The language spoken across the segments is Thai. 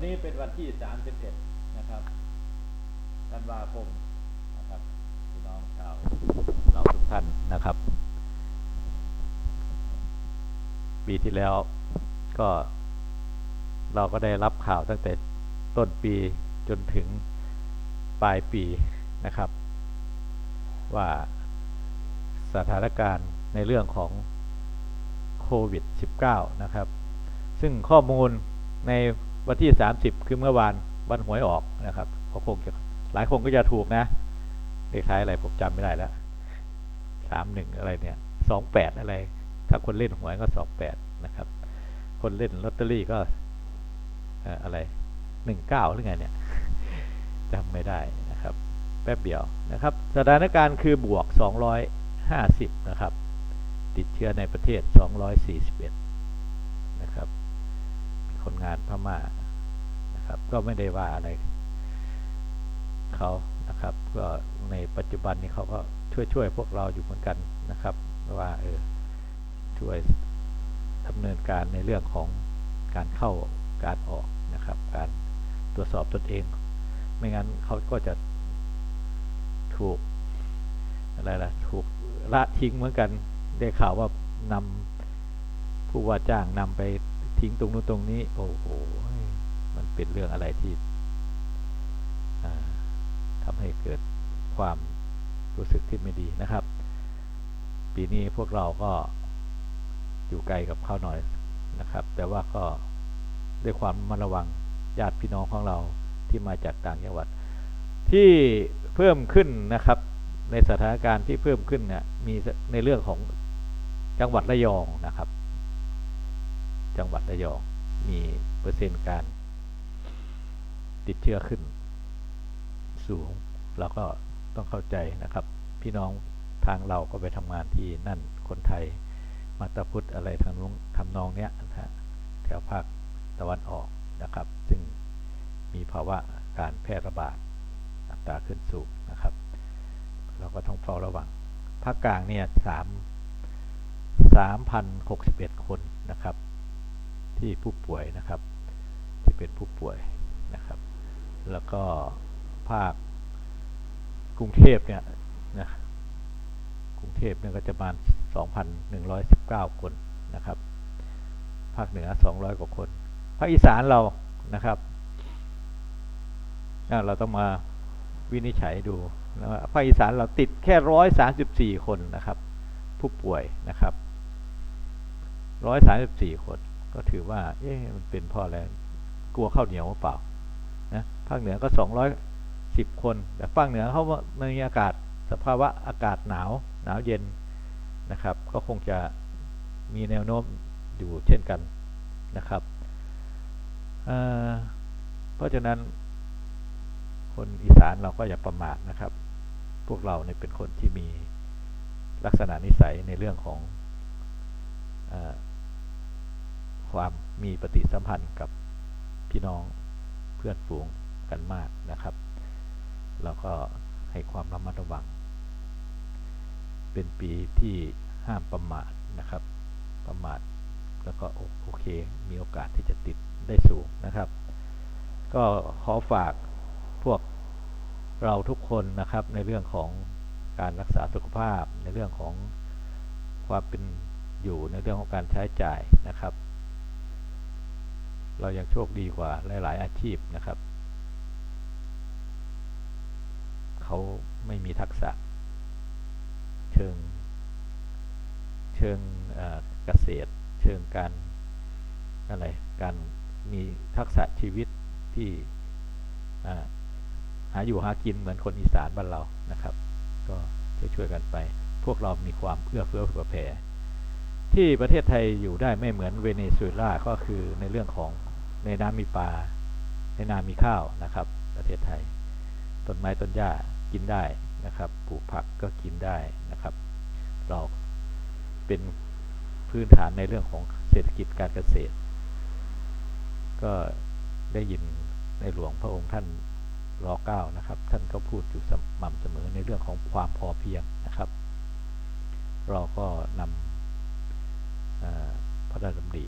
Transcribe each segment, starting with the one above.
วันนี้เป็นวันที่สามสิบเอ็ดนะครับธันวาคมนะครับพี่น้องชาวเราทุกท่านนะครับ ปีที่แล้วก็เราก็ได้รับข่าวตั้งแต่ต้นปีจนถึงปลายปีนะครับ ว่าสถานการณ์ในเรื่องของโควิด -19 นะครับ ซึ่งข้อมูลใน วันที่ 30 คือเมื่อวานวันหวยออกนะครับเขาคงจะหลายคนก็จะถูกนะเลขท้ายอะไรผมจำไม่ได้แล้วสามหนึ่งอะไรเนี่ยสองแปดอะไร ถ้าคนเล่นหวยก็สองแปดนะครับ คนเล่นลอตเตอรี่ก็อะไรหนึ่งเก้าหรือไงเนี่ยจำไม่ได้นะครับ แป๊บเดียวนะครับ สถานการณ์คือบวก 250 นะครับ ติดเชื้อในประเทศ 241 คนงานพม่านะครับ ก็ไม่ได้ว่าอะไรเขานะครับ ก็ในปัจจุบันนี้เขาก็ช่วยช่วยพวกเราอยู่เหมือนกันนะครับ ว่าเออช่วยดำเนินการในเรื่องของการเข้าการออกนะครับ การตรวจสอบตนเอง ไม่งั้นเขาก็จะถูกอะไรล่ะถูกละทิ้งเหมือนกันได้ข่าวว่านำผู้ว่าจ้างนำไป ทิ้งตรงนู้นตรงนี้ โอ้โห มันเป็นเรื่องอะไรที่ทำให้เกิดความรู้สึกที่ไม่ดีนะครับ ปีนี้พวกเราก็อยู่ไกลกับเขาหน่อยนะครับ แต่ว่าก็ด้วยความระมัดระวังญาติพี่น้องของเราที่มาจากต่างจังหวัด ที่เพิ่มขึ้นนะครับ ในสถานการณ์ที่เพิ่มขึ้นเนี่ยมีในเรื่องของจังหวัดระยองนะครับ จังหวัดระยองมีเปอร์เซ็นต์การ ติดเชื้อขึ้น สูงเราก็ต้องเข้าใจนะครับ พี่น้องทางเราก็ไปทำงานที่นั่นคนไทยมาตาพุทธอะไรทางนู้นทำนองเนี้ยนะฮะแถวภาคตะวันออกนะครับ ซึ่งมีภาวะการแพร่ระบาดอัตราขึ้นสูงนะครับ เราก็ต้องเฝ้าระวังภาคกลางเนี่ยสามสามพันหกสิบเอ็ดคนนะครับ ที่ผู้ป่วยนะครับที่เป็นผู้ป่วยนะครับ แล้วก็ภาคกรุงเทพเนี่ยนะกรุงเทพเนี่ยก็จะประมาณ 2,119 คนนะครับ ภาคเหนือ 200 กว่าคน ภาคอีสานเรานะครับอ่เราต้องมาวินิจฉัยดูนะภาคอีสานเราติดแค่134คนนะครับ ผู้ป่วยนะครับ134คน ก็ถือว่า เอ๊ะมันเป็นพราะอะไรกลัวข้าวเหนียวหรือเปล่านะภาคเหนือก็ 210 คน แต่ภาคเหนือเขามันมีอากาศสภาวะอากาศหนาวหนาวเย็นนะครับ ก็คงจะมีแนวโน้มอยู่เช่นกันนะครับเเพราะฉะนั้นคนอีสานเราก็อย่าประมาทนะครับ พวกเราเนี่ยเป็นคนที่มีลักษณะนิสัยในเรื่องของอ ความมีปฏิสัมพันธ์กับพี่น้องเพื่อนฝูงกันมากนะครับ เราก็ให้ความระมัดระวัง เป็นปีที่ห้ามประมาทนะครับ ประมาทแล้วก็โอโอเค มีโอกาสที่จะติดได้สูงนะครับ ก็ขอฝากพวกเราทุกคนนะครับในเรื่องของการรักษาสุขภาพในเรื่องของความเป็นอยู่ในเรื่องของการใช้จ่ายนะครับ เรายังโชคดีกว่าหลาย ๆ อาชีพนะครับ เขาไม่มีทักษะ เชิง เชิงเกษตร เชิงการอะไร การมีทักษะชีวิตที่หาอยู่หากินเหมือนคนอีสานบ้านเรานะครับ ก็ช่วยๆกันไป พวกเรามีความเอื้อเฟื้อเผื่อแผ่ที่ประเทศไทยอยู่ได้ไม่เหมือนเวเนซุเอลาก็คือในเรื่องของ ในน้ำมีปลา ในนามีข้าวนะครับ ประเทศไทย ต้นไม้ต้นหญ้ากินได้นะครับปลูกผักก็กินได้นะครับ เราเป็นพื้นฐานในเรื่องของเศรษฐกิจการเกษตร ก็ได้ยินในหลวงพระองค์ท่านรอเก้านะครับ ท่านก็พูดอยู่สม่ำเสมอในเรื่องของความพอเพียงนะครับ เราก็นำพระราชดำริ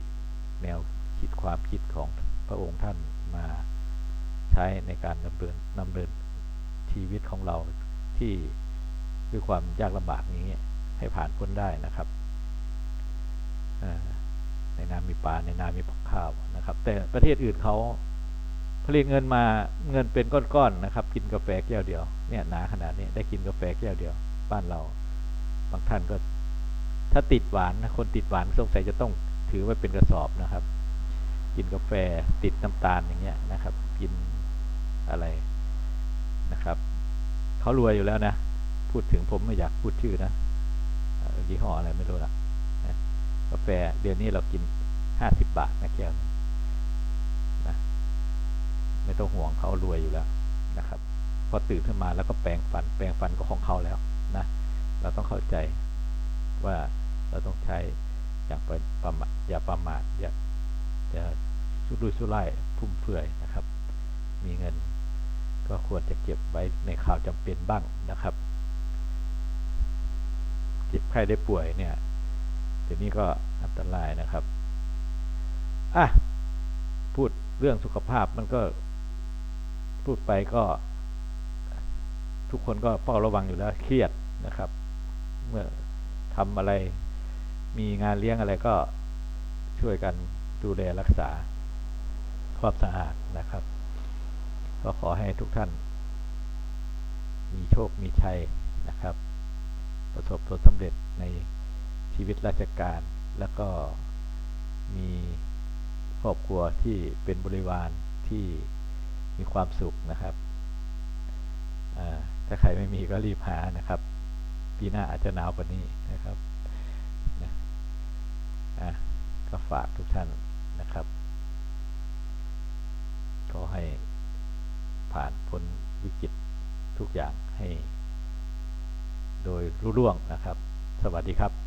แนว คิดความคิดของพระองค์ท่านมาใช้ในการดำเนินดำเนินชีวิตของเราที่ด้วยความยากลำบากนี้ให้ผ่านพ้นได้นะครับในนามีปลาในนามีข้าวนะครับ แต่ประเทศอื่นเขาผลิตเงินมาเงินเป็นก้อนๆนะครับ กินกาแฟแก้วเดียวเนี่ยหนาขนาดนี้ได้กินกาแฟแก้วเดียว บ้านเราบางท่านก็ ถ้าติดหวานนะคนติดหวานสงสัยจะต้องถือไว้เป็นกระสอบนะครับ กินกาแฟติดน้ำตาลอย่างเงี้ยนะครับ กินอะไรนะครับเขารวยอยู่แล้วนะ พูดถึงผมไม่อยากพูดชื่อนะยี่ห้ออะไรไม่รู้ละนะกาแฟเดือนนี้เรากินห้าสิบบาทนะแก้วหนึ่งนะไม่ต้องห่วงเขารวยอยู่แล้วนะครับ พอตื่นขึ้นมาแล้วก็แปรงฟัน แปรงฟันก็ของเขาแล้วนะเราต้องเข้าใจว่าเราต้องใช้อย่างประมาทอย่าประมาทอย่า อย่าสุรุ่ยสุร่ายฟุ่มเฟือยนะครับ มีเงินก็ควรจะเก็บไว้ในข่าวจำเป็นบ้างนะครับ เจ็บไข้ได้ป่วยเนี่ยเดี๋ยวนี้ก็อันตรายนะครับอะพูดเรื่องสุขภาพมันก็พูดไปก็ ทุกคนก็เฝ้าระวังอยู่แล้วเครียดนะครับ เมื่อทำอะไรมีงานเลี้ยงอะไรก็ช่วยกัน ดูแลรักษาความสะอาดนะครับ ก็ขอให้ทุกท่าน มีโชคมีชัยนะครับ ประสบผลสำเร็จในชีวิตราชการ แล้วก็มีครอบครัวที่เป็นบริวารที่มีความสุขนะครับ ถ้าใครไม่มีก็รีบหานะครับ ปีหน้าอาจจะหนาวกว่านี้นะครับนะก็ฝากทุกท่าน นะครับ ขอให้ผ่านพ้นวิกฤตทุกอย่างให้ โดยรุ่ร่วงนะครับ สวัสดีครับ